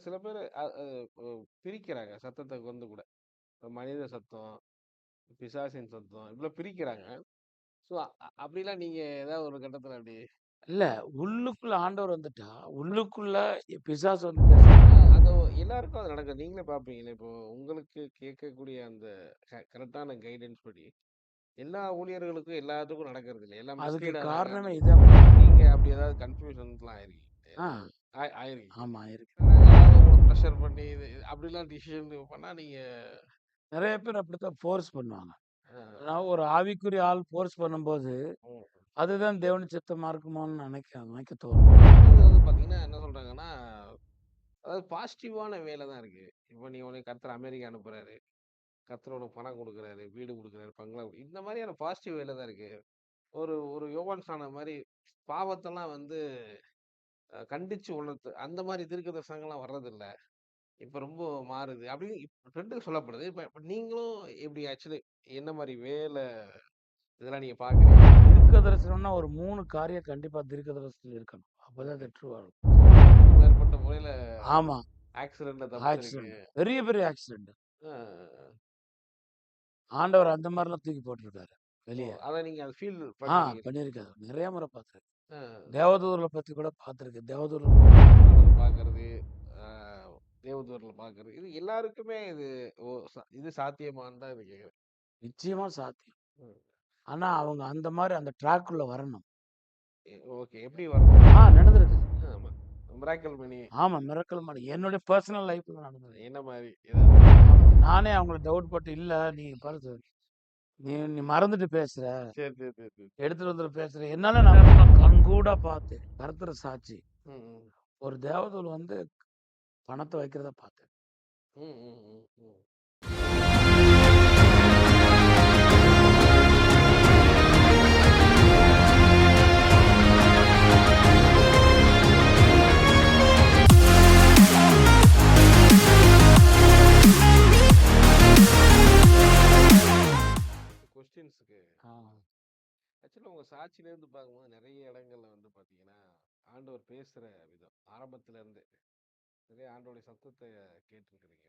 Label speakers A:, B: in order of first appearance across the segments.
A: சில பேரு அ அ ஒ பிரிக்கிறாங்க சத்தத்த வந்து கூட. மனித சத்தம், பிசாசின் சத்தம் இவ்ளோ பிரிக்கிறாங்க. ஸோ அ அப்படிலாம் நீங்க ஏதாவது ஒரு கட்டத்துல அப்படி
B: இல்ல. உள்ளுக்குள்ள ஆண்டவர் வந்துட்டா, உள்ளுக்குள்ள பிசாசு வந்து
A: ஆ அது எல்லாருக்கும் அது நடக்கும். நீங்களே பார்ப்பீங்களே, இப்போ உங்களுக்கு கேட்கக்கூடிய அந்த க கரெக்ட்டான கைடன்ஸ் படி, எல்லா ஊழியர்களுக்கும் எல்லாத்துக்கும் நடக்கிறது இல்ல. எல்லாம்
B: அதுக்கு
A: மிஸ்லீட்.
B: காரணமே இதான்.
A: நீங்க அப்படி ஏதாவது கன்ஃப்யூஷன்ஸ்லாம் ஆயிருக்கீங்க
B: ஆ.
A: ஆய் ஆயிருக்கீங்க.
B: ஆமா இருக்கு.
A: பிரஷர் பண்ணி இது அப்படிலாம் டிசிஷன் பண்ணா நீங்க
B: நெறைய பேர் அப்படித்தான் ஃபோர்ஸ் பண்ணுவாங்க. நான் ஒரு ஆவிக்குரிய ஆள் ஃபோர்ஸ் பண்ணும்போது,
A: ம்.
B: அதுதான் தேவனுடைய சித்தமா இருக்குமோன்னு நெனைக்க நெனைக்க தோணும்.
A: அது வந்து பார்த்தீங்கன்னா, என்ன சொல்றாங்கன்னா, அதாவது பாசிட்டிவான வேல தான் இருக்கு. இப்போ நீ உன்னை கர்த்தர் அமெரிக்கா அனுப்புறாரு. கர்த்தர் உனக்கு பணம் குடுக்குறாரு, வீடு குடுக்குறாரு, பங்களா குடு- இந்த மாதிரியான பாசிட்டிவ் வேல தான் இருக்கு. ஒரு ஒரு யோவான் சான மாரி பாவத்தெல்லாம் வந்து அ கண்டிச்சு உணர்த்து அந்த மாரி தீர்க்கதரிசனங்கள்லாம் வர்றதில்ல. இப்ப ரொம்ப மாறுது. அப்படின்னு இப் ட்ரெண்ட் சொல்லப்படுது. இப்ப இப்ப நீங்களும் எப்படி ஆக்சுவலி என்ன மாரி வேல இதெல்லாம் நீங்க பார்க்குறீங்க?
B: தீர்க்க தரிசனம்னா ஒரு 3 காரியம் கண்டிப்பா தீர்க்க தரிசனத்துல இருக்கணும். அப்பதான் அது ட்ரூவா இருக்கும்.
A: மேற்பட்ட முறையில
B: ஆமா.
A: ஆக்சிடென்ட்ல தப்பிச்சிருக்கு.
B: ஆக்சிடென்ட். பெரிய பெரிய ஆக்சிடென்ட்.
A: ஆ.
B: ஆண்டவர் அந்த மாரிலாம் தூக்கி போட்டுருக்காரு.
A: ஓ!
B: வெளிய.
A: அத நீங்க அத ஃபீல்
B: ஆ
A: பண்ணிருக்கீங்க.
B: பண்ணியிருக்காரு. நெறைய முறை பார்த்துருக்கேன்.
A: ஆ.
B: பத்தி கூட பார்த்துருக்கேன். தேவதூதர்
A: பார்க்கறது, ஆ தேவதூதர்கள பார்க்கறது. இது எல்லாருக்குமே இது ஓ ச இது சாத்தியமான்னு தான் இது கேட்கிறேன்.
B: நிச்சயமா சாத்தியம்.
A: ம்.
B: ஆனா அவங்க அந்த மாரி அந்த ட்ராக்குள்ள வரணும்.
A: எ ஓகே. எப்படி வரும்?
B: ஆ நடந்திருக்கு.
A: ஆமா. மிராக்கிள் மணி
B: ஆமா. மிராக்கிள் மாரி. என்னுடைய பர்சனல் லைஃப்ல நடந்தது.
A: என்ன? ஏதாவது
B: நானே அவங்கள டவுட் பட்டு, இல்ல நீ பாரு நீ நீ மறந்துட்டு பேசுற.
A: சரி, சரி, சரி, சரி.
B: எடுத்துட்டு வந்து பேசுற. என்னால நான் கண்கூடா பார்த்தேன். கர்த்தர் சாட்சி.
A: ம், ம்.
B: ஒரு தேவதூதன் வந்து பணத்த வைக்கிறத பார்த்தேன்.
A: கொஸ்டின்ஸ்க்கு
B: ஆ.
A: ஆக்சுவலா உங்க சாட்சியிலேருந்து பார்க்கும்போது நெறைய இடங்கள்ல வந்து பார்த்தீங்கன்னா, ஆண்டவர் பேசுற விதம் ஆரம்பத்துல இருந்தே நிறைய ஆண்டவருடைய சத்தத்த கேட்டுருக்கிறீங்க.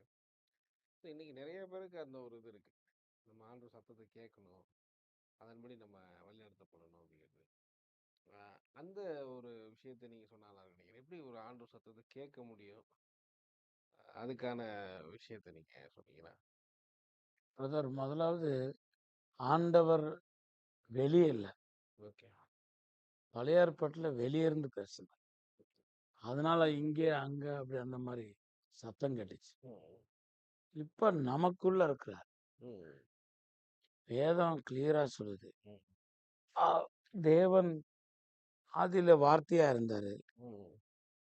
A: ஸோ இன்னைக்கு நெறைய பேருக்கு அந்த ஒரு இது இருக்கு. நம்ம ஆண்டவர் சத்தத்த கேட்கணும். அதன்படி நம்ம வழிநடத்தப்படணும் அப்படிங்கிறது. அந்த ஒரு விஷயத்த நீங்க சொன்னா நல்லா இருக்கும் நினைக்கிறேன். எப்படி ஒரு ஆண்டவர் சத்தத்த கேட்க முடியும்? அதுக்கான விஷயத்த நீங்க சொன்னீங்கன்னா?
B: பிரதர் முதலாவது ஆண்டவர் வெளிய இல்ல.
A: ஓகே.
B: பழைய ஏற்பாட்டுல வெளிய இருந்து பேசுனார். அதனால இங்கே, அங்க அப்படி அந்த மாரி சத்தம் கேட்டுச்சு. இப்ப நமக்குள்ள இருக்கிறார். வேதம் கிளியரா சொல்லுது. தேவன் ஆதியில வார்த்தையா இருந்தாரு.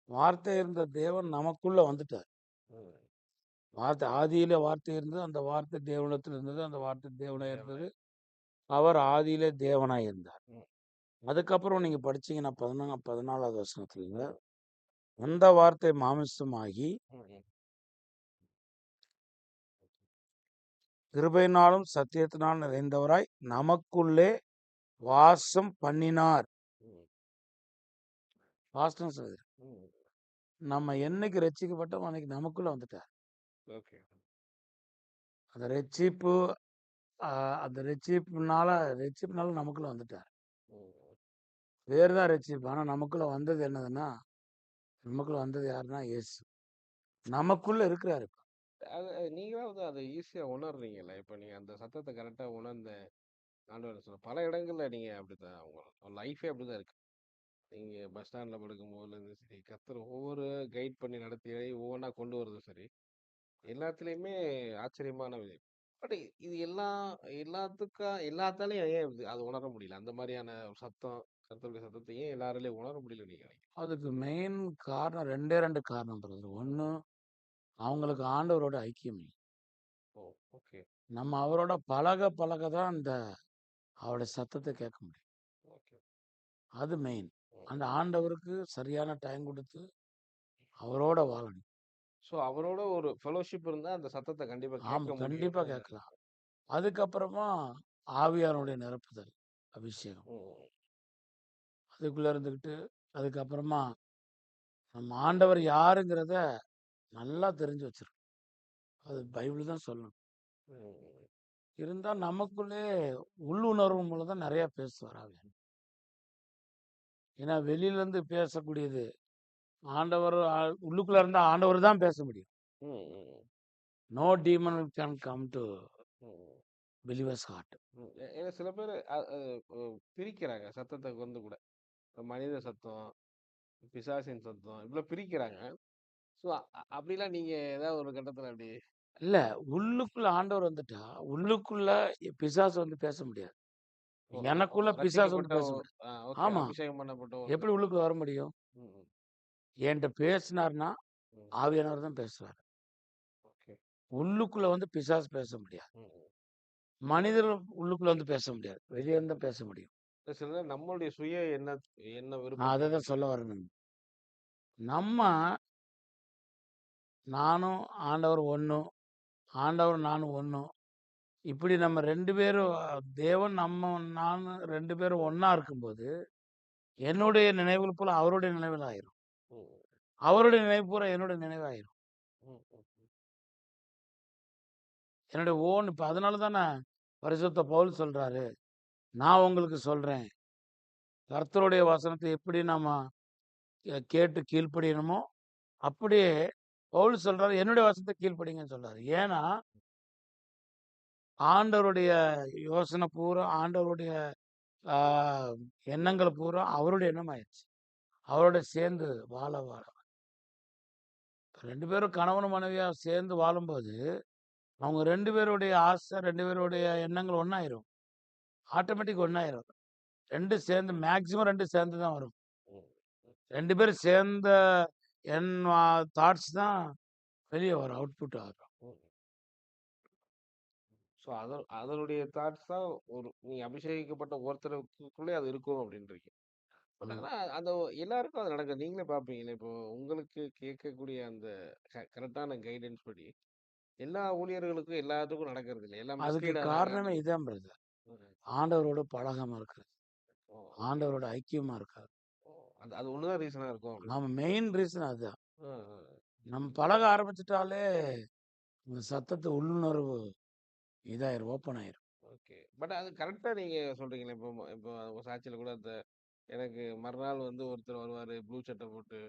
B: வார்த்தை இருந்த தேவன் நமக்குள்ள வந்துட்டார். வார்த்தை ஆதியில வார்த்தை இருந்தது. அந்த வார்த்தை தேவனிடத்தில் இருந்தது. அந்த வார்த்தை தேவனாய். இருந்தது. அவர் ஆதியிலே தேவனாய் இருந்தார். அதுக்கப்புறம் நீங்க படிச்சீங்கன்னா 14 14வது வசனத்துல அந்த வார்த்தை மாமிசமாகி. கிருபையினாலும் சத்தியத்தினாலும் நிறைந்தவராய் நமக்குள்ளே வாசம் பண்ணினார். வாசம் சொல்லுது. நம்ம என்னைக்கு ரட்சிக்கப்பட்டோமோ அன்னைக்கு நமக்குள்ள வந்துட்டார். அந்த ரட்சிப்பு அந்த ரட்சிப்புனால ரட்சிப்புனால நமக்குள்ள வந்துட்டார். பேர் தான் ரட்சிப்பு. ஆனா நமக்குள்ள வந்தது என்னதுன்னா, நமக்குள்ள வந்தது யாருன்னா இயேசு. நமக்குள்ள இருக்கிறாரு. இப்ப.
A: அது அது நீங்களாவது அதை ஈஸியா உணர்றீங்கல்ல. இப்ப நீங்க அந்த சத்தத்தை கரெக்டா உணர்ந்த ஆண்டவர் சொல்ல பல இடங்கள்ல நீங்க அப்படிதான் உங்க லைஃபே அப்படிதான் இருக்கு. நீங்க பஸ் ஸ்டாண்ட்ல படுக்கும்போதுலேருந்து சரி, கர்த்தர் ஒவ்வொரு கைட் பண்ணி நடத்தி ஒவ்வொன்றா கொண்டு வரதும் சரி, எல்லாத்துலேயுமே ஆச்சரியமான விஷயம். பட் இது எல்லாம் எல்லாத்துக்கா எல்லாத்தாலையும் ஏன் இது அது உணர முடியல? அந்த மாதிரியான ஒரு சத்தம், கர்த்தருடைய சத்தத்த ஏன் எல்லாராலயும் உணர முடியல நீங்க நினைக்கிறீங்க?
B: அதுக்கு மெயின் காரணம் 2டே 2 காரணம் பிரதர். ஒண்ணு அவங்களுக்கு ஆண்டவரோட ஐக்கியம் இல்ல.
A: ஓ! ஓகே.
B: நம்ம அவரோட பழக பழக தான் அந்த அவருடைய சத்தத்த கேட்க முடியும்.
A: ஓகே.
B: அது மெயின். அந்த ஆண்டவருக்கு சரியான டைம் குடுத்து அவரோட வாழணும்.
A: ஸோ அவரோட ஒரு ஃபெலோஷிப் இருந்தா அந்த சத்தத்த கண்டிப்பா
B: ஆமா.
A: கேட்க முடியும்.
B: கண்டிப்பா கேட்கலாம். அதுக்கப்புறமா ஆவியானவருடைய நிரப்புதல், அபிஷேகம்.
A: ம்.
B: அதுக்குள்ள இருந்துகிட்டு, அதுக்கப்புறமா நம்ம ஆண்டவர் யாருங்கிறத நல்லா தெரிஞ்சு வச்சிருக்கணும். அது பைபிள் தான் சொல்லணும்.
A: ம்.
B: இருந்தா நமக்குள்ளே உள்ளுணர்வு மூலம் தான் நெறைய பேசுவார் ஆவியானவர். ஏன்னா வெளியிலருந்து பேசக்கூடியது ஆண்டவர் உள்ளுக்குள்ள இருந்தா ஆண்டவர் தான் பேச முடியும். No demon can come to. Believers heart.
A: ஏன்னா சில பேரு பிரிக்கிறாங்க சத்தத்த வந்து கூட. மனித சத்தம், பிசாசின் சத்தம் இப்படிலாம் பிரிக்கிறாங்க. ஸோ அப்படிலாம் நீங்க ஏதாவது ஒரு கட்டத்துல அப்படி
B: இல்ல உள்ளுக்குள்ள ஆண்டவர் வந்துட்டா, உள்ளுக்குள்ள பிசாசு வந்து பேச முடியாது.
A: ஓ!
B: எனக்குள்ள பிசாசு வந்து
A: ரட்சிக்கப்பட்ட
B: பேச முடியாது.
A: ஆ ஓகே.
B: ஆமா.
A: அபிஷேகம் பண்ணப்பட்ட
B: எப்படி உள்ளுக்குள்ள வர முடியும்?
A: ம், ம்.
B: என்ட்ட பேசினார்னா,
A: ம்.
B: ஆவியானவர் தான் பேசுவாரு.
A: ஓகே.
B: உள்ளுக்குள்ள வந்து பிசாசு பேச முடியாது.
A: ம், ம்.
B: மனிதர் உள்ளுக்குள்ள வந்து பேச முடியாது. வெளிய இருந்து தான் பேச முடியும்.
A: சில நேரம் நம்மளுடைய சுய எண்ண
B: நான்
A: விருப்பத்த
B: அத தான் சொல்ல வரேன். நம்ம நானும் ஆண்டவர் ஒண்ணும். ஆண்டவர் நானும் ஒண்ணும். இப்படி நம்ம 2 பேரும் தேவன் நம்ம நானும் 2 பேரும் ஒண்ணா இருக்கும்போது, என்னுடைய நினைவுகள் போல அவருடைய நினைவுகள் ஆயிரும். அவருடைய நினைவு பூரா என்னுடைய நினைவாயிரும். என்னுடைய ஓன் இப்ப அதனால தானே பரிசுத்த பவுல் சொல்றாரு. நான் உங்களுக்கு சொல்றேன். கர்த்தருடைய வசனத்தை எப்படி நம்ம கேட்டு கீழ்ப்படியணுமோ, அப்படியே பவுல் சொல்றாரு, என்னுடைய வசனத்தை கீழ்ப்படிங்கன்னு சொல்றாரு. ஏன்னா ஆண்டவருடைய யோசனை பூரா, ஆண்டவருடைய எண்ணங்கள் பூரா அவருடைய எண்ணமாயிருச்சு. அவரோட சேர்ந்து வாழ வாழ ரெண்டு பேரும் கணவனும் மனைவியா சேர்ந்து வாழும்போது, அவங்க ரெண்டு பேருடைய ஆசை, ரெண்டு பேருடைய எண்ணங்கள் ஒன்றாயிரும் ஆட்டோமேட்டிக் ஒண்ணாயிரும். 2 சேர்ந்து மேக்ஸிமம் 2 சேர்ந்து தான் வரும். 2 பேரும் சேர்ந்த அ தாட்ஸ் தான் வெளிய வரும். அவுட்புட் வரும்.
A: ம். ஸோ அத அதனுடைய தாட்ஸ் தான் ஒரு நீங்க அபிஷேகிக்கப்பட்ட ஒருத்தருக்குள்ளே அது இருக்கும் அப்படின்றீங்க. அந்த எல்லாருக்கும் அது நடக்குது. நீங்களே பார்ப்பீங்களே, இப்போ உங்களுக்கு கேட்கக்கூடிய அந்த க கரெக்ட்டான கைடன்ஸ் படி, எல்லா ஊழியர்களுக்கும் எல்லாத்துக்கும் நடக்கிறது இல்ல. எல்லாம்
B: அதுக்கு. காரணமே இதான் பிரதர். ஆண்டவரோட பழகாம இருக்கிறது. ஆண்டவரோட ஐக்கியமா இருக்காது.
A: அது அது ஒண்ணு தான் ரீசனா இருக்கும்.
B: ஆமா மெயின் ரீசன் அதுதான். நம்ம பழக ஆரம்பிச்சுட்டாலே, இந்த சத்தத்த உள்ளுணர்வு இதாயிரும். ஓப்பன் ஆயிரும்.
A: ஓகே. பட் அது கரெக்ட்டா நீங்க சொல்றீங்களே, இப்போ இப்போ உங்க சாட்சியில கூட அந்த எனக்கு மறுநாள் வந்து ஒருத்தர் வருவாரு, ப்ளூ சட்டை போட்டு,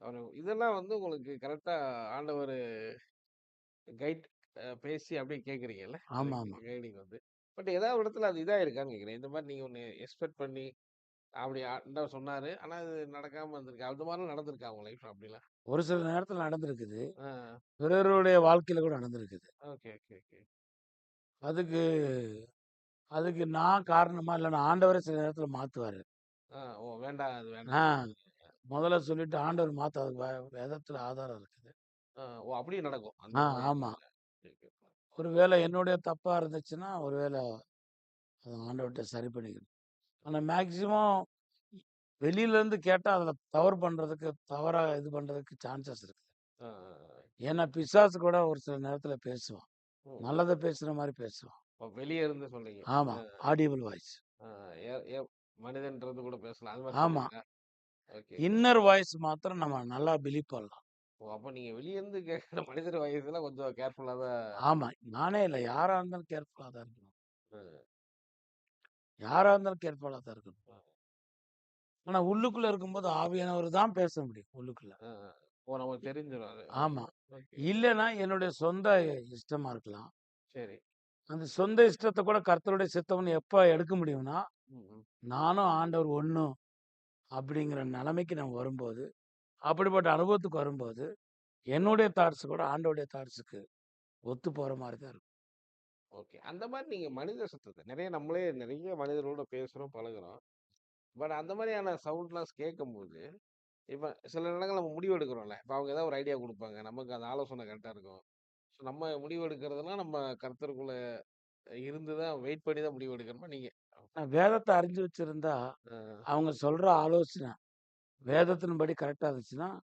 A: அவரு இதெல்லாம் வந்து உங்களுக்கு கரெக்ட்டா ஆண்டவரு கைட் பேசி அப்படியே கேட்குறீங்கல்ல?
B: ஆமா,
A: எனக்கு
B: ஆமா.
A: கைடிங் வந்து. பட் ஏதாவது ஒரு இடத்துல அது இதா இருக்கான்னு கேட்கிறேன். இந்த மாரி நீங்க ஒண்ணு எக்ஸ்பெக்ட் பண்ணி, அப்படி ஆண்டவர் சொன்னாரு. ஆனா அது நடக்காம இருந்திருக்கு. அது மாரிலாம் நடந்திருக்கா உங்க லைஃப்ல அப்படிலாம்?
B: ஒரு சில நேரத்துல நடந்திருக்குது. பிறருடைய வாழ்க்கையில கூட நடந்திருக்குது.
A: Okay, okay, okay.
B: அதுக்கு அதுக்கு நான் காரணமா இல்லன்னா ஆண்டவரே சில நேரத்துல மாத்துவாரு.
A: ஆ. ஓ! வேண்டாம் அது. வேண்டாம்.
B: முதல்ல சொல்லிட்டு ஆண்டவர் மாத்த வே வேதத்துல ஆதாரம் இருக்குது.
A: ஆ. ஓ! அப்படியும் நடக்கும். அந்த
B: ஆ,
A: மாரி ஓகே.
B: ஒருவேளை என்னுடைய தப்பா இருந்துச்சுன்னா, ஒருவேளை அத ஆண்டவர்ட்ட சரி பண்ணிக்கணும். ஆனா மேக்ஸிமம் வெளியில இருந்து கேட்டா அதுல தவறு பண்றதுக்கு, தவறா இது பண்றதுக்கு சான்சஸ் இருக்கு.
A: ஆ, ஆ, ஆ.
B: ஏன்னா பிசாசு கூட ஒரு சில நேரத்துல பேசுவான். நல்லத பேசுற மாரி பேசுவான்.
A: வெளிய இருந்து சொல்றீங்க.
B: ஆமா.
A: ஆ.
B: Audible voice.
A: மனிதன்றது கூட பேசலாம்.
B: ஆமா. இன்னர் வாய்ஸ் மாத்திரம் நம்ம நல்லா பிலீவ் பண்ணலாம்.
A: ஓ! அப்ப நீங்க வெளிய இருந்து கேட்கிற மனிதர் வாய்ஸ்லாம் கொஞ்சம் கேர்ஃபுல்லா தான்
B: ஆமா. நானே இல்ல. யாரா இருந்தாலும் கேர்ஃபுல்லா தான் இருக்கணும்.
A: ம்.
B: யாரா இருந்தாலும் கேர்ஃபுல்லா தான் இருக்கணும்.
A: ஆ.
B: ஆனா உள்ளுக்குள்ள இருக்கும்போது ஆவியானவர் தான் பேச முடியும். உள்ளுக்குள்ள.
A: ஆ. ஓ! நமக்கு தெரிஞ்சிரும் அது.
B: ஆமா.
A: ஓகே.
B: இல்லன்னா என்னுடைய சொந்த இஷ்டமா இருக்கலாம்.
A: சரி.
B: அந்த சொந்த இஷ்டத்த கூட கர்த்தருடைய சித்தம்னு எப்ப எடுக்க முடியும்னா,
A: ம், ம்.
B: நானும் ஆண்டவர் ஒண்ணும் அப்படிங்கிற நிலைமைக்கு நம்ம வரும்போது, அப்படிப்பட்ட அனுபவத்துக்கு வரும்போது, என்னுடைய தாட்ஸ் கூட ஆண்டவருடைய தாட்ஸ்க்கு ஒத்து போற மாரி தான் இருக்கும்.
A: ஓகே. அந்த மாரி நீங்க மனித சத்தத்த நெறைய நம்மளே நெறைய மனிதர்களோட பேசுறோம், பழகுறோம். பட் அந்த மாரியான சவுண்ட்லாம் கேட்கும்போது, இப்ப சில நேரங்கள்ல நம்ம முடிவு எடுக்கிறோம்ல. இப்ப அவங்க ஏதாவது ஒரு ஐடியா குடுப்பாங்க. நமக்கு அந்த ஆலோசனை கரெக்ட்டா இருக்கும். ஸோ நம்ம முடிவு எடுக்கிறதுனா நம்ம கர்த்தருக்குள்ள இருந்து தான் வெயிட் பண்ணி தான் முடிவு எடுக்கணுமா நீங்க?
B: நான் வேதத்த அறிஞ்சு வச்சிருந்தா. அவங்க சொல்ற ஆலோசனை வேதத்தின்படி கரெக்ட்டா இருந்துச்சுன்னா.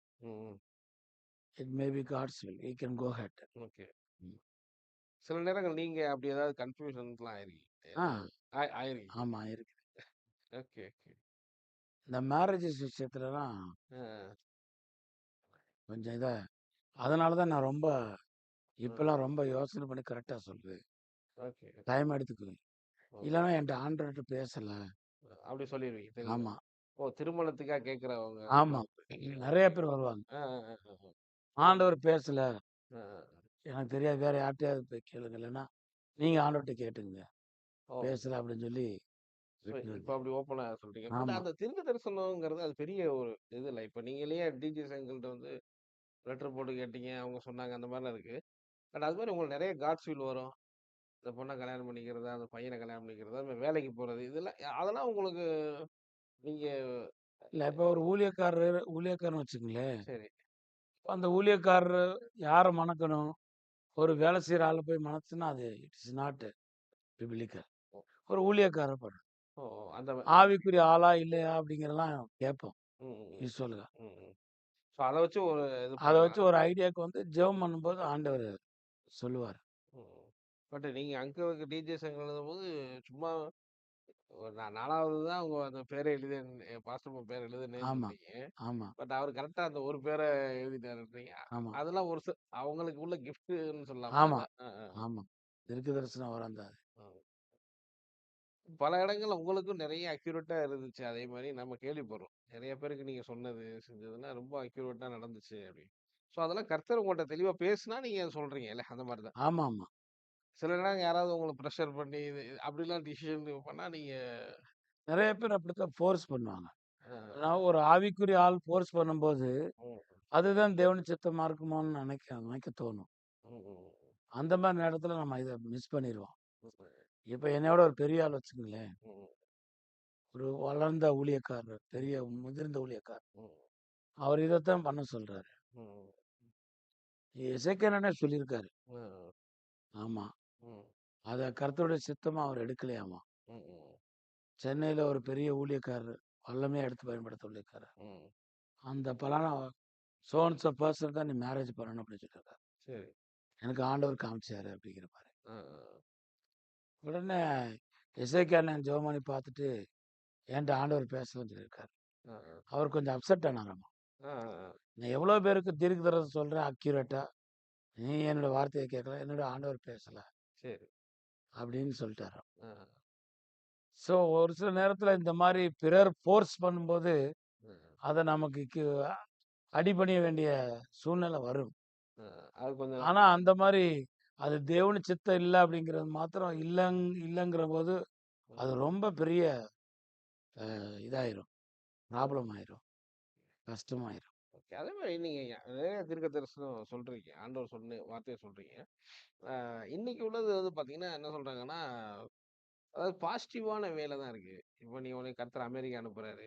B: It may be God's will. You can go ahead.
A: Okay. சில நேரங்கள் நீங்க அப்படி ஏதாவது கன்ஃப்யூஷன்ஸ்லாம் ஆயிருக்கீங்க.
B: ஆ.
A: ஆய் ஆயிருக்கீங்க.
B: ஆமா இருக்கு.
A: Okay, okay.
B: இந்த மேரேஜஸ் விஷயத்துலலாம். கொஞ்சம் இதா அதனால தான் நான் ரொம்ப
A: ம்.
B: இப்பலாம் ரொம்ப யோசனை பண்ணி கரெக்ட்டா சொல்லுவேன்.
A: ஓகே.
B: டைம் எடுத்துக்குவேன். இல்லன்னா என்ட்ட ஆண்டவர்ட்ட பேசல.
A: அப்படி சொல்லிருவீங்க தெளிவா. ஓ! திருமணத்துக்காக கேட்கிறவங்க.
B: ஆமா. நெறைய பேர் வருவாங்க.
A: ஆ, ஆ, ஆ, ஆ, ஆ.
B: ஆண்டவர் பேசல.
A: ஆ, ஆ.
B: எனக்கு தெரியாது. வேற யார்ட்டயாவது போய் கேளுங்க. இல்லன்னா, நீங்க ஆண்டவர்ட்ட கேட்டுக்கங்க.
A: ஓ!
B: பேசல அப்படின்னு சொல்லி
A: சோ, இப்ப
B: விட்டுறது.
A: அப்படி ஓப்பனா சொல்றீங்க. பட்
B: ஆமா.
A: அந்த தீர்க்க தரிசனம்ங்கிறது அது பெரிய ஒரு இது இல்ல. இப்ப நீங்களே டிஜே சங்கல்ட்ட வந்து லெட்டர் போட்டு கேட்டீங்க. அவங்க சொன்னாங்க அந்த மாரிலாம் இருக்கு. பட் அது மாரி உங்களுக்கு நெறைய காட்ஸ் ஃபீல் வரும். இந்த பொண்ண கல்யாணம் பண்ணிக்கிறதா, அந்த பையன கல்யாணம் பண்ணிக்கிறதா, வேலைக்கு போறது இதெல்லாம் அதெல்லாம் உங்களுக்கு நீங்க
B: இல்ல இப்ப ஒரு ஊழியக்காரரு ஊழியக்காரன்னு வச்சுக்கங்களேன்.
A: சரி.
B: அந்த ஊழியக்காரரு யார மணக்கணும்? ஒரு வேலை செய்ற ஆள போய் மணச்சுன்னா அது இட்ஸ் நாட் பிப்ளிக்கல்.
A: ஓ.
B: ஒரு ஊழியக்காரர் பண்ணணும்.
A: ஓ! அந்த ம
B: ஆவிக்குரிய ஆளா? இல்லையா? அப்படிங்கிறதெல்லாம் கேட்போம்.
A: ம், ம், ம்.
B: யூசுவலா.
A: ம், ம். சோ அத வச்சு ஒரு இது
B: அத. வச்சு ஒரு ஐடியாக்கு வந்து ஜெபம் பண்ணும்போது ஆண்டவர் சொல்லுவாரு.
A: ம். பட் நீங்க அங்க டிஜே சங்கம் எழுதும்போது சும்மா ஒரு நா 4வது தான் உங்க அந்த பேர எழுதி பாஸ்டர் பேர்
B: ஆமா.
A: சொன்னீங்க.
B: ஆமா.
A: பட் அவர் கரெக்ட்டா அந்த ஒரு பேர எழுதிட்டாருன்றீங்க.
B: ஆமா.
A: அதெல்லாம் ஒரு அவங்களுக்கு உள்ள கிஃப்ட்ன்னு சொல்லலாமா?
B: ஆமா.
A: அத.
B: ஆமா. தீர்க்க தரிசனம் வரம் தான் அது.
A: ம். பல இடங்கள்ல உங்களுக்கும் நெறைய அக்யூரேட்டா இருந்துச்சு. அதே மாரி நம்ம கேள்விப்படுறோம். நெறைய பேருக்கு நீங்க சொன்னது, செஞ்சதெல்லாம் ரொம்ப அக்யூரேட்டா நடந்துச்சு அப்படின்னு. சோ அதெல்லாம் கர்த்தர் உங்கள்ட்ட தெளிவா பேசுனா நீங்க சொல்றீங்க இல்ல? அந்த மாரி தான்.
B: ஆமாமா.
A: சில நேரம் யாராவது உங்கள பிரஷர் பண்ணி இது அப்படிலாம் டிசிஷன் பண்ணா நீங்க
B: நெறைய பேர் அப்படித்தான் ஃபோர்ஸ் பண்ணுவாங்க. நான் ஒரு ஆவிக்குரிய ஆள் ஃபோர்ஸ் பண்ணும்போது. அதுதான் தேவனுடைய சித்தமா இருக்குமோன்னு நெனைக்க நெனைக்க தோணும். அந்த மாரி நேரத்துல நம்ம இத மிஸ் பண்ணிருவோம்.
A: ம்.
B: இப்ப என்னையோட ஒரு பெரிய ஆள் வச்சுக்கங்களேன்.
A: ம்.
B: ஒரு வளர்ந்த ஊழியக்காரர். பெரிய முதிர்ந்த ஊழியக்காரர். அவர் இதத்தான் பண்ண சொல்றாரு.
A: ம்.
B: எசேக்கியேலனே சொல்லியிருக்காரு. ஆமா. அத கர்த்தருடைய சித்தமா அவர் எடுக்கலையாமா. சென்னையில ஒரு பெரிய ஊழியக்காரர். வல்லமையா எடுத்து பயன்படுத்த.
A: ம்.
B: அந்த பலானா சோ அண்ட் சோ பெர்சன் தான் நீ மேரேஜ் பண்ணணும் அப்படின்னு சொல்லியிருக்காரு.
A: சரி.
B: எனக்கு ஆண்டவர் காமிச்சாரு அப்படிங்கிற.
A: ஆ,
B: உடனே ஜெபம் பண்ணி பார்த்துட்டு, என்ட்ட ஆண்டவர் பேசலன்னு சொல்லியிருக்காரு. அவர் கொஞ்சம் அப்செட் ஆனாராமா. நான் எவ்வளோ பேருக்கு தீர்க்க தரிசனம் சொல்றேன் அக்யூரேட்டா. நீ என்னோட வார்த்தைய கேட்கல. என்னோட ஆண்டவர் பேசல.
A: சரி.
B: அப்படின்னு சொல்லிட்டாராம்.
A: ஆ.
B: ஸோ ஒரு சில நேரத்துல இந்த மாரி பிறர் ஃபோர்ஸ் பண்ணும்போது. அத நமக்கு அடிபணிய வேண்டிய சூழ்நிலை வரும்.
A: ஆ. அது கொஞ்சம்
B: ஆனா அந்த மாரி அது தேவனு சித்தம் இல்ல அப்படிங்கிறது மாத்திரம் இல்லங் இல்லங்கிறபோது, அது
A: ம்.
B: ரொம்ப பெரிய இதாயிரும். ப்ராப்ளம் ஆயிரும். கஷ்டமாயிரும்.
A: ஓகே. அதே மாரி நீங்க நிறைய தீர்க்க தரிசனம் சொல்றீங்க. ஆண்டவர் சொன்ன வார்த்தைய சொல்றீங்க. இன்னைக்கு உள்ளது வந்து பார்த்தீங்கன்னா, என்ன சொல்றாங்கன்னா, அதாவது பாசிட்டிவான வேல தான் இருக்கு. இப்ப நீ உனக்கு கர்த்தர் அமெரிக்கா அனுப்புறாரு.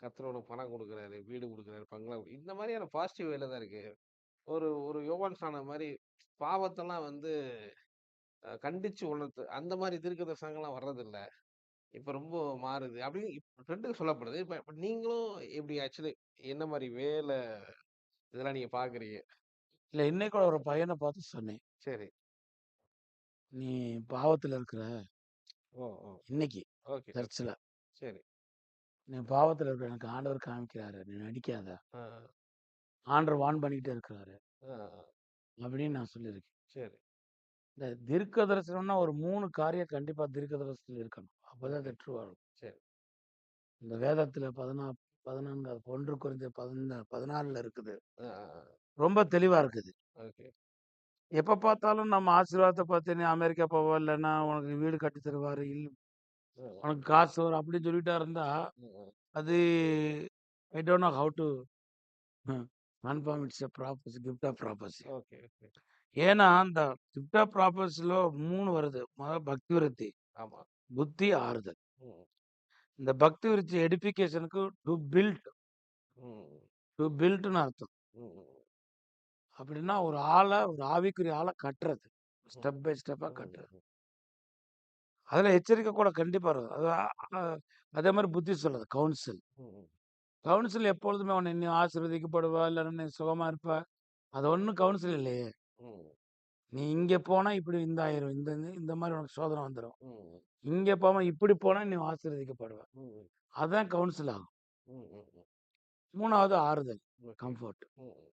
A: கர்த்தர் உனக்கு பணம் குடுக்குறாரு, வீடு குடுக்குறாரு, பங்களா இந்த மாரியான பாசிட்டிவ் வேல தான் இருக்கு. ஒரு ஒரு யோவான் சான மாரி பாவத்தெல்லாம் வந்து அ கண்டிச்சு உணர்த்து அந்த மாரி தீர்க்க தரிசனங்கள்லாம் வர்றதில்ல. இப்ப ரொம்ப மாறுது. அப்படின்னு இப் ட்ரெண்டுக்கு சொல்லப்படுது. இப்ப நீங்களும் எப்படி ஆக்சுவலி என்ன மாரி வேல இதெல்லாம் நீங்க பார்க்குறீங்க?
B: இல்ல இன்னைக்கு கூட ஒரு பையன பார்த்து சொன்னேன்.
A: சரி.
B: நீ பாவத்துல இருக்கிற.
A: ஓ! ஓ!
B: இன்னைக்கு
A: ஓகே.
B: சர்ச்சுல.
A: சரி.
B: நீ பாவத்துல இருக்கிற. எனக்கு ஆண்டவர் காமிக்கிறாரு. நீ நடிக்காத.
A: ஆ.
B: ஆண்டவர் வார்ன் பண்ணிக்கிட்டே இருக்கிறாரு.
A: ஆ. ஆ.
B: அப்படின்னு நான் சொல்லியிருக்கேன்.
A: சரி.
B: இந்த தீர்க்க தரிசனம்னா ஒரு 3 காரியம் கண்டிப்பா தீர்க்க தரிசனத்துல இருக்கணும். அப்பதான் அது இருக்கும்.
A: சரி.
B: இந்த வேதத்துல 14 14 1 கொரிந்தியர் 14 14ல இருக்குது. ரொம்ப தெளிவா இருக்குது.
A: ஓகே.
B: எப்ப பார்த்தாலும் நம்ம ஆசீர்வாதத்த பார்த்து நீ அமெரிக்கா போவ இல்லன்னா உனக்கு வீடு கட்டி தருவாரு. இல்
A: ம்.
B: உனக்கு காசு வரும் அப்படின்னு சொல்லிட்டா இருந்தா. அது I don't know how to confirm it's a prophecy gift of prophecy.
A: Okay.
B: ஏன்னா அந்த கிஃப்ட் ஆஃப் ப்ராபஸில 3 வருது. மொத பக்தி விருத்தி,
A: ஆமா.
B: புத்தி, ஆறுதல்.
A: ம்.
B: இந்த பக்தி விருத்தி எடுஃபிகேஷனுக்கு டு பில்ட்
A: ம்.
B: டு பில்ட்ன்னு அர்த்தம்.
A: ம்.
B: அப்படின்னா ஒரு ஆள ஒரு ஆவிக்குரிய ஆள கட்டுறது.
A: ம்.
B: ஸ்டெப் பை ஸ்டெப்பா
A: ம்.
B: கட்டுறது.
A: ம்.
B: அதுல எச்சரிக்கை கூட கண்டிப்பா இருக்கும். அது அ அதே மாரி புத்தி சொல்றது கவுன்சில்.
A: ம்.
B: கவுன்சில் எப்பொழுதுமே உன்னை நீ ஆசீர்வதிக்கப்படுவ, இல்லன்னா நீ சுகமா இருப்ப. அது ஒண்ணும் கவுன்சில் இல்லையே.
A: ம்.
B: நீ இங்க போனா இப்படி இந்த ஆயிரும். இந்த இந்த மாரி உனக்கு சோதனை வந்துரும்.
A: ம்.
B: இங்க போகாம இப்படி போனா நீ ஆசீர்வதிக்கப்படுவ.
A: ம்.
B: அதான் கவுன்சில் ஆகும்.
A: ம். ம். ம்.
B: 3வது ஆறுதல்,
A: ஓகே.
B: கம்ஃபோர்ட்.
A: ம். ம்.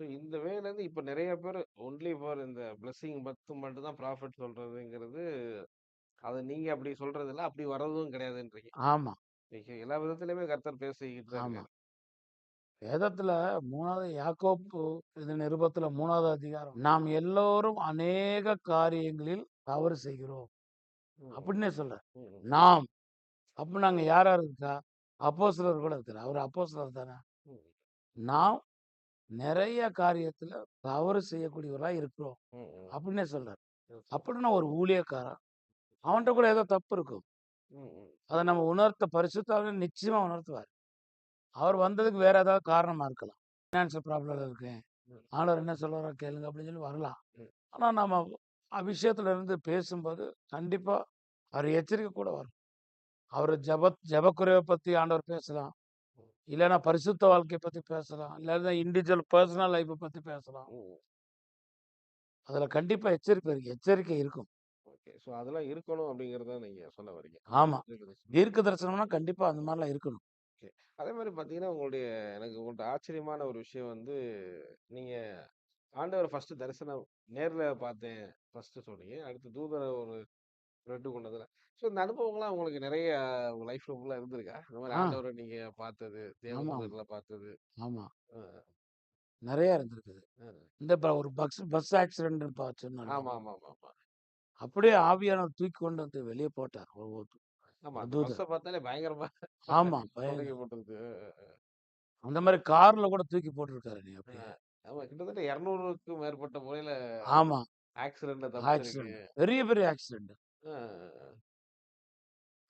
A: ஸோ இந்த வேலேருந்து இப்ப நெறைய பேரு ஒன்லி ஃபார் இந்த பிளெஸ்ஸிங் மட்டும் தான் ப்ராஃபிட் சொல்றதுங்கிறது, அத நீங்க அப்படி சொல்றதில்ல. அப்படி வர்றதும் கிடையாதுன்றீங்க.
B: ஆமா.
A: எல்லா விதத்திலயுமே கர்த்தர் பேசிக்கிட்டு தான்
B: ஆமா.
A: இருக்காரு.
B: வேதத்துல 3வது யாக்கோப்பு இது நிருபத்துல 3வது அதிகாரம். நாம் எல்லோரும் அநேக காரியங்களில் தவறு செய்கிறோம். அப்படின்னே.
A: ம்.
B: நாம். அப்ப நாங்க யார் யார் இருக்கா? அப்போஸ்தலர் கூட இருக்கிறார். அவரு அப்போஸ்தலர் தானே.
A: ம்.
B: நாம் நெறைய காரியத்துல தவறு செய்யக்கூடியவரா இருக்கிறோம். அப்படின்னே சொல்றார். அப்படின்னா ஒரு ஊழியக்காரன், அவன்ட்ட கூட ஏதோ தப்பு இருக்கும். அத நம்ம உணர்த்த பரிசுத்த ஆவியானவர் நிச்சயமா உணர்த்துவார். அவர் வந்ததுக்கு வேற ஏதாவது காரணமா இருக்கலாம். ஃபினான்ஷியல் ப்ராப்ளம்ல இருக்கேன்.
A: ம்.
B: ஆண்டவர் என்ன சொல்றாரோ கேளுங்க அப்படின்னு சொல்லி வரலாம்.
A: ம்.
B: ஆனா நாம அபிஷேகத்துல இருந்து பேசும்போது கண்டிப்பா அவர் எச்சரிக்கை கூட வரும். அவரு ஜெபத் ஜெபக்குறைவ பத்தி ஆண்டவர் பேசலாம். இல்லன்னா பரிசுத்த வாழ்க்கைய பத்தி பேசலாம். இல்லன்னா இண்டிவிஜுவல் பெர்சனல் லைஃப்ப பத்தி பேசலாம். அதுல கண்டிப்பா எச்சரிக்கை இருக்கு எச்சரிக்கை இருக்கும்.
A: ஓகே. ஸோ அதெல்லாம் இருக்கணும் அப்படிங்கிறத நீங்க சொல்ல வர்றீங்க.
B: ஆமா.
A: இருக்குது.
B: தீர்க்க தரிசனம்னா கண்டிப்பா அந்த மாரிலாம் இருக்கணும்.
A: ஓகே. அதே மாரி பார்த்தீங்கன்னா, உங்களுடைய எனக்கு உங்கள்ட்ட ஆச்சரியமான ஒரு விஷயம் வந்து, நீங்க ஆண்டவர ஃபர்ஸ்ட்டு தரிசனம் நேர்ல பார்த்தேன் ஃபர்ஸ்ட்டு சொன்னீங்க. அடுத்து தூதர ஒரு ஃப்ரெண்டு கொண்டதுல. ஸோ இந்த அனுபவங்கள்லாம் உங்களுக்கு நெறைய உங்க லைஃப்ல ஃபுல்லா இருந்திருக்கா? இந்த மாரி
B: ஆ.
A: ஆண்டவர நீங்க பார்த்தது,
B: ஆமா.
A: தேவதூதர்கள பார்த்தது.
B: ஆமா.
A: அ.
B: நெறைய இருந்திருக்குது.
A: அ.
B: இந்த இப்ப ஒரு பக்ஸ் பஸ் ஆக்சிடென்ட்ன்னு பா சொன்னேன்ல.
A: ஆமா, ஆமா, ஆமா, ஆமா.
B: அப்படியே ஆவியானவர் தூக்கி கொண்டு வந்து வெளிய போட்டார்.
A: ஆமா. அந்த
B: தூதர்.
A: பஸ்ஸ பார்த்தாலே பயங்கரமா
B: ஆமா. பயங்கர.
A: அ.
B: அந்த மாரி கார்ல கூட தூக்கி போட்டுருக்காரு
A: அ.
B: அப்படியே.
A: ஆமா. கிட்டத்தட்ட 200க்கும் மேற்பட்ட முறையில
B: ஆமா.
A: ஆக்சிடென்ட்ல தப்பிச்சிருக்கு.
B: ஆக்சிடென்ட். பெரிய பெரிய ஆக்சிடென்ட்.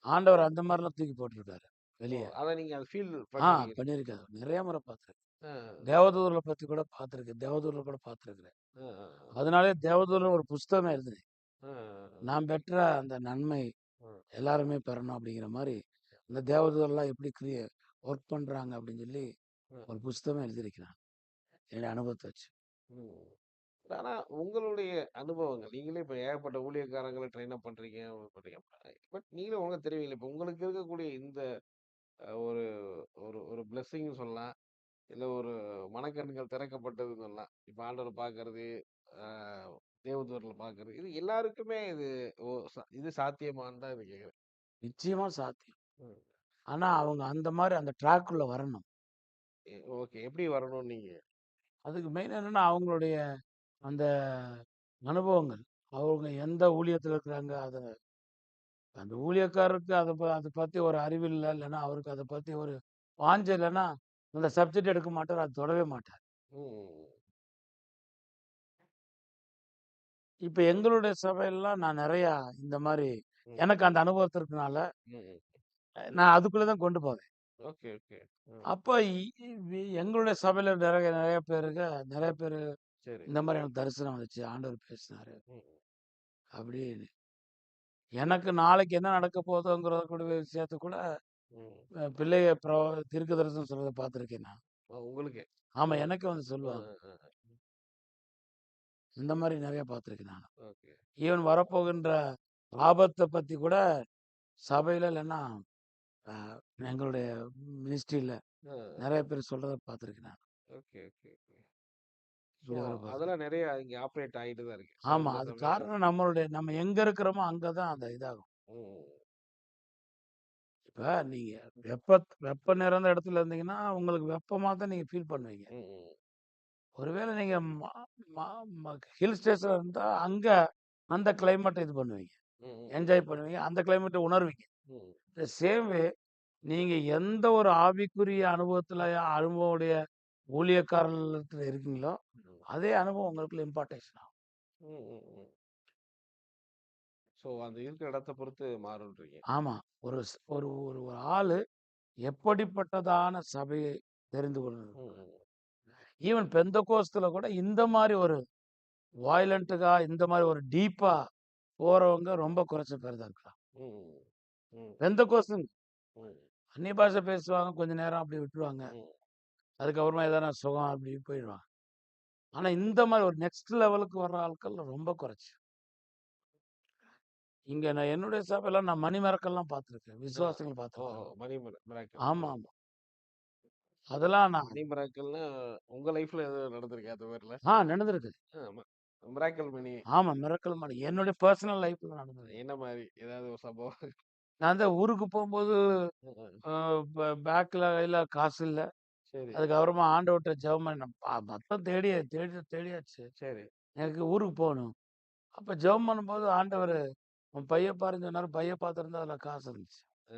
B: ஆண்டவர் அந்த மாரிலாம் தூக்கி போட்டுருக்காரு.
A: ஓ!
B: வெளிய.
A: அத நீங்க அத ஃபீல்
B: ஆ. பண்ணியிருக்காரு. நெறைய முறை பார்த்துருக்கேன்.
A: அ.
B: தேவதூதர்கள பத்தி கூட பார்த்துருக்கேன். தேவதூதர்கள கூட பார்த்துருக்கிறேன்.
A: அ. அ. அ.
B: அதனாலயே தேவதூதர்ன்னு ஒரு புஸ்தகமே.
A: அ. அ.
B: நான் பெற்ற அந்த நன்மை. எல்லாருமே பெறணும் அப்படிங்கிற மாரி, இந்த தேவதூதர்லாம் எப்படி கிரிய ஒர்க் பண்றாங்க அப்படின்னு சொல்லி. ஒரு புஸ்தகமே எழுதியிருக்கிறேன். என்னுடைய அனுபவத்த வச்சு.
A: ம். ஆனா உங்களுடைய அனுபவங்கள், நீங்களே இப்ப ஏகப்பட்ட ஊழியக்காரங்கள ட்ரெயின் அப் பண்றீங்க, பண்றீங்க. பட் நீங்களும் ஒழுங்கா தெரிவீங்கல்ல. இப்ப உங்களுக்கு இருக்கக்கூடிய இந்த ஒரு ஒரு ஒரு பிளெஸ்ஸிங்ன்னு சொல்லலாம். இல்ல ஒரு மனக்கண்கள் திறக்கப்பட்டதுன்னு சொல்லலாம். இப்ப ஆண்டவர பார்க்கறது, அ தேவதூதர்கள பார்க்கறது. இது எல்லாருக்குமே இது ஓ ச இது சாத்தியமான்னு தான் இது கேட்கிறேன்.
B: நிச்சயமா சாத்தியம். ஆனா அவங்க அந்த மாரி அந்த ட்ராக்குள்ள வரணும்.
A: ஓகே. எப்படி வரணும்னீங்க?
B: அதுக்கு மெயின் என்னன்னா, அவங்களுடைய அந்த அனுபவங்கள். அவங்க எந்த ஊழியத்துல இருக்கிறாங்க, அத அந்த ஊழியக்காரருக்கு அத ப அத பத்தி ஒரு அறிவு இல்ல. இல்லன்னா அவருக்கு அத பத்தி ஒரு வாஞ்ச இல்லன்னா, அந்த சப்ஜெக்ட் எடுக்க மாட்டாரு. அத தொடவே மாட்டார்.
A: ம்.
B: இப்ப எங்களுடைய சபையெல்லாம் நான் நெறையா இந்த மாரி
A: ம்.
B: எனக்கு அந்த அனுபவத்து இருக்கனால, நான் அதுக்குள்ள தான் கொண்டு போவேன்.
A: Okay, okay.
B: அப்ப இ எங்களுடைய சபையில நெறைய நெறைய பேருக்கு நெறைய பேரு
A: சரி.
B: இந்த மாரி எனக்கு தரிசனம் வந்துச்சு. ஆண்டவர் பேசினாரு.
A: ம்.
B: அப்படின்னு. எனக்கு நாளைக்கு என்ன நடக்க போகுதோங்கிற கூட விஷயத்த கூட
A: ம்.
B: பிள்ளைய ப்ரோ தீர்க்க தரிசனம் சொல்றத பார்த்துருக்கேன் நான்.
A: ஓ! உங்களுக்கே.
B: ஆமா. எனக்கு வந்து. சொல்லுவாங்க. இந்த மாரி நெறைய பார்த்துருக்கேன் நானு. ஈவன் வரப்போகின்ற ஆபத்த பத்தி கூட சபையில இல்லன்னா, எங்களுடைய மினிஸ்ட்ரில
A: அ.
B: நெறைய பேர் சொல்றத பார்த்துருக்கேன் நான்.
A: Okay, okay. அதெல்லாம் நெறைய இங்க ஆப்பரேட் ஆயிட்டு தான் இருக்கு.
B: ஆமா. அது. காரணம் நம்மளுடைய நம்ம எங்க இருக்கிறோமோ அங்க தான் அந்த இதாகும். இப்ப நீங்க வெப்ப வெப்ப நிறைந்த இடத்துல இருந்தீங்கன்னா, உங்களுக்கு வெப்பமா தான் நீங்க ஃபீல் பண்ணுவீங்க. ஒருவேளை நீங்க ம ம ம ஹில் ஸ்டேஷன்ல இருந்தா, அங்க அந்த கிளைமேட்ட இது பண்ணுவீங்க. என்ஜாய் பண்ணுவீங்க. அந்த கிளைமேட்ட உணர்வீங்க.
A: ம்.
B: த சேம் வே நீங்க எந்த ஒரு ஆவிக்குரிய அனுபவத்துல அனுபவம் உடைய ஊழியக்காரர்களத்துல இருக்கீங்களோ. அதே அனுபவம் உங்களுக்குள்ள இம்பார்ட்டேஷன் ஆகும்.
A: ஸோ அந்த இருக்கிற இடத்த பொறுத்து மாறும்ன்றீங்க.
B: ஆமா. ஒரு ஸ் ஒரு ஒரு ஒரு ஆளு எப்படிப்பட்டதான சபையை தெரிந்து கொள்ளணும். ஈவன் பெந்தகோஸ்துல கூட இந்த மாரி ஒரு வயலன்ட்டுக்கா இந்த மாரி ஒரு டீப்பா போறவங்க ரொம்ப குறைச்ச பேர் தான் இருக்கிறாங்க.
A: ம். ம்.
B: பெந்தகோஸ்துன்னு
A: ம்.
B: அந்நிய பாஷை பேசுவாங்க. கொஞ்ச நேரம் அப்படி விட்டுருவாங்க. அதுக்கப்புறமா எதனா சுகம் அப்படி போயிடுவாங்க. ஆனா இந்த மாரி ஒரு நெக்ஸ்ட் லெவலுக்கு வர்ற ஆட்கள் ரொம்ப குறைச்சு. இங்க நான் என்னுடைய சபையில நான் மணி மிரக்கல்லாம் பார்த்துருக்கேன்.
A: ஆ.
B: விசுவாசிகள்
A: ஓ!
B: பார்த்துருக்காங்க.
A: மணி மிர மிராக்கிள்.
B: ஆமா,
A: ம்.
B: ஆமா. அதெல்லாம் நான்
A: மணி மிராக்கிள்னா உங்க லைஃப்ல எதுவும் நடந்திருக்கா அந்த மாதிரிலாம்?
B: ஆ நடந்திருக்கு.
A: ஆமா. Miracle money.
B: ஆமா. Miracle money. என்னுடைய பெர்சனல் லைஃப்ல நடந்தது.
A: என்ன மாரி? ஏதாவது ஒரு சம்பவம்?
B: நான் தான் ஊருக்கு போம்போது
A: ம்.
B: அ ப பேக்ல கையில காசு இல்ல.
A: சரி.
B: அதுக்கப்புறமா ஆண்டவர்ட்ட ஜெபம் பண்ணேன். ப மொத்தம் தேடி தேடி தேடியாச்சு.
A: சரி.
B: எனக்கு ஊருக்கு போகணும். அப்ப ஜெபம் பண்ணும்போது ஆண்டவரு, "உன் பைய பாருன்னு" சொன்னாரு. பைய பார்த்திருந்தா அதுல காசு இருந்துச்சு.
A: அ.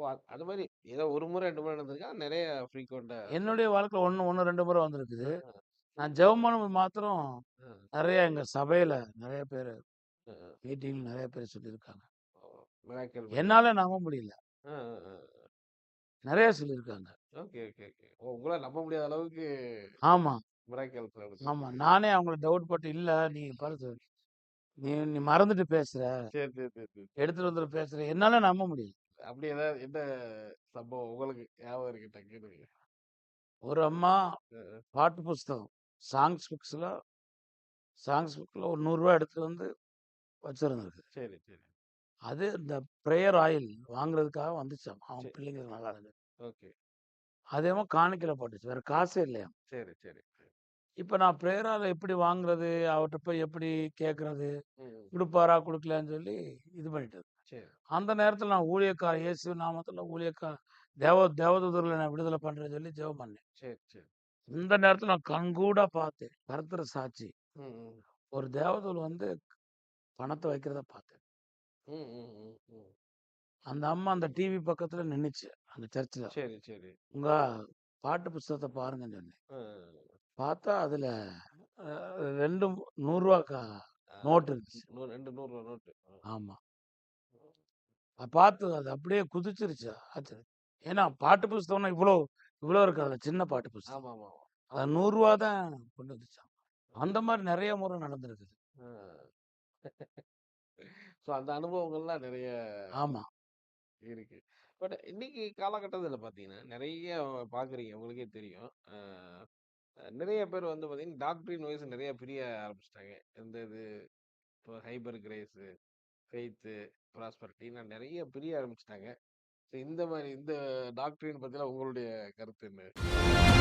B: ஆமா.
A: ஓ! அ அது மாரி ஏதோ 1 முறை 2 முறை நடந்திருக்கா? நெறைய ஃப்ரீக்வென்ட்டா?
B: என்னுடைய வாழ்க்கையில 1, 1, 2 முறை வந்திருக்குது. நான் ஜெபம் பண்ணும்போது மாத்திரம்
A: அ.
B: நெறைய எங்க சபையில நெறைய பேரு
A: அ.
B: மீட்டிங்ல நெறைய பேர் சொல்லியிருக்காங்க.
A: ஓ! மிராக்கிள்.
B: என்னால நம்ப முடியல. நெறைய சொல்லியிருக்காங்க.
A: Okay, okay, okay. ஓ! உங்களால நம்ப முடியாத அளவுக்கு
B: ஆமா.
A: மிராக்கிள்ஸ் நடந்திருக்கு.
B: ஆமா. நானே அவங்கள டவுட் பட்டு, "இல்ல நீ பாரு நீ நீ மறந்துட்டு பேசுற.
A: சரி, சரி, சரி, சரி.
B: எடுத்துட்டு வந்துட்டு பேசுற." என்னால நம்ப முடியல.
A: அப்படி ஏதாவது என்ன சம்பவம் உங்களுக்கு ஞாபகம் இருக்கு டக்குனு?
B: ஒரு அம்மா. பாட்டு புஸ்தகம் சாங்ஸ் புக்ஸ்ல சாங்ஸ் புக்ல ஒரு. 100 எடுத்துட்டு வந்து வச்சிருந்திருக்கு.
A: சரி, சரி.
B: அது இந்த பிரேயர் ஆயில் வாங்குறதுக்காக வந்துச்சாம். அவங்க
A: சரி.
B: பிள்ளைங்களுக்கு நல்லா இருக்கு.
A: ஓகே.
B: அது என்னமோ காணிக்கையில போட்டுச்சு. வேற காசே இல்லையாம்.
A: சரி, சரி, சரி.
B: இப்ப நான் பிரேயர் ஆயில எப்படி வாங்குறது? அவர்ட்ட போய் எப்படி கேட்கறது?
A: ம்.
B: குடுப்பாரா? குடுக்கலையான்னு சொல்லி இது பண்ணிட்டது. அந்த நேரத்துல நான் ஊழியக்காரர் இயேசு நாமத்துல ஊழியக்கார தேவ தேவதூதர்களை நான் விடுதலை பண்றேன்னு சொல்லி ஜெபம் பண்ணேன்.
A: சரி, சரி.
B: இந்த நேரத்துல நான் கண்கூடா பார்த்தேன். கர்த்தர் சாட்சி. ஒரு தேவதூதன் வந்து பணத்த வைக்கிறத பார்த்தேன். அந்த அம்மா அந்த டிவி பக்கத்துல நின்னுச்சு. அந்த சர்ச்சுல.
A: சரி, சரி.
B: உங்க பாட்டு புஸ்தகத்த பாருங்கன்னு சொன்னேன். பார்த்தா அதுல அ 2 ரூ. 100 கா
A: ஆ.
B: நோட் இருந்துச்சு.
A: நூ 2 ரூ. 100 நோட்டு.
B: ஆமா. அத பார்த்து அது அப்படியே குதிச்சிருச்சு. ஆச்சு. ஏன்னா பாட்டு புஸ்தகம்னா இவ்ளோ இவ்ளோ இருக்காதுல்ல. சின்ன பாட்டு புஸ்தகம்.
A: ஆமாமா.
B: அது ரூ. 100 தான் கொண்டு வந்துச்சாம். அந்த மாரி நெறைய முறை நடந்திருக்குது.
A: ஸோ அந்த அனுபவங்கள்லாம் நெறைய
B: ஆமா.
A: இருக்கு. பட் இன்னைக்கு காலகட்டத்தில பார்த்தீங்கன்னா, நெறைய பார்க்குறீங்க. உங்களுக்கே தெரியும். நெறைய பேர் வந்து பார்த்தீங்கன்னா, டாக்ட்ரின் வைஸ் நெறைய பிரிய ஆரம்பிச்சுட்டாங்க. இந்த இது இப்போ ஹைப்பர் கிரேஸு, ஃபெய்த்து, ப்ராஸ்பரிட்டின்னு நிறைய பிரிய ஆரம்பிச்சிட்டாங்க ஸோ இந்த மாதிரி இந்த டாக்டரின் பத்திலாம் உங்களுடைய கருத்து என்ன?